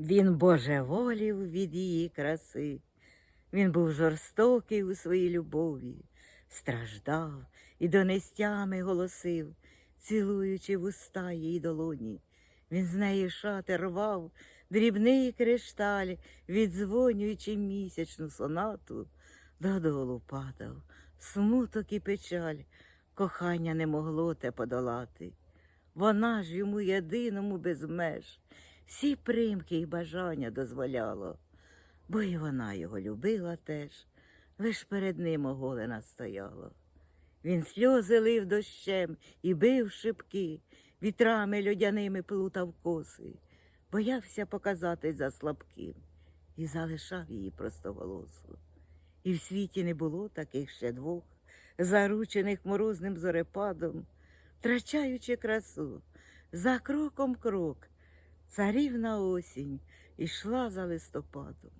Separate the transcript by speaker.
Speaker 1: Він божеволів від її краси. Він був жорстокий у своїй любові, страждав і донестями голосив, цілуючи вуста її долоні. Він з неї шати рвав, дрібний кришталь, віддзвонюючи місячну сонату, додолу падав, смуток і печаль, кохання не могло те подолати. Вона ж йому єдиному без меж, всі примки й бажання дозволяло, бо і вона його любила теж, лиш перед ним оголена стояла. Він сльози лив дощем і бив шибки, вітрами льодяними плутав коси, боявся показатись за слабким і залишав її простоголосу. І в світі не було таких ще двох, заручених морозним зорепадом, втрачаючи красу, за кроком крок, царівна осінь ішла за листопадом.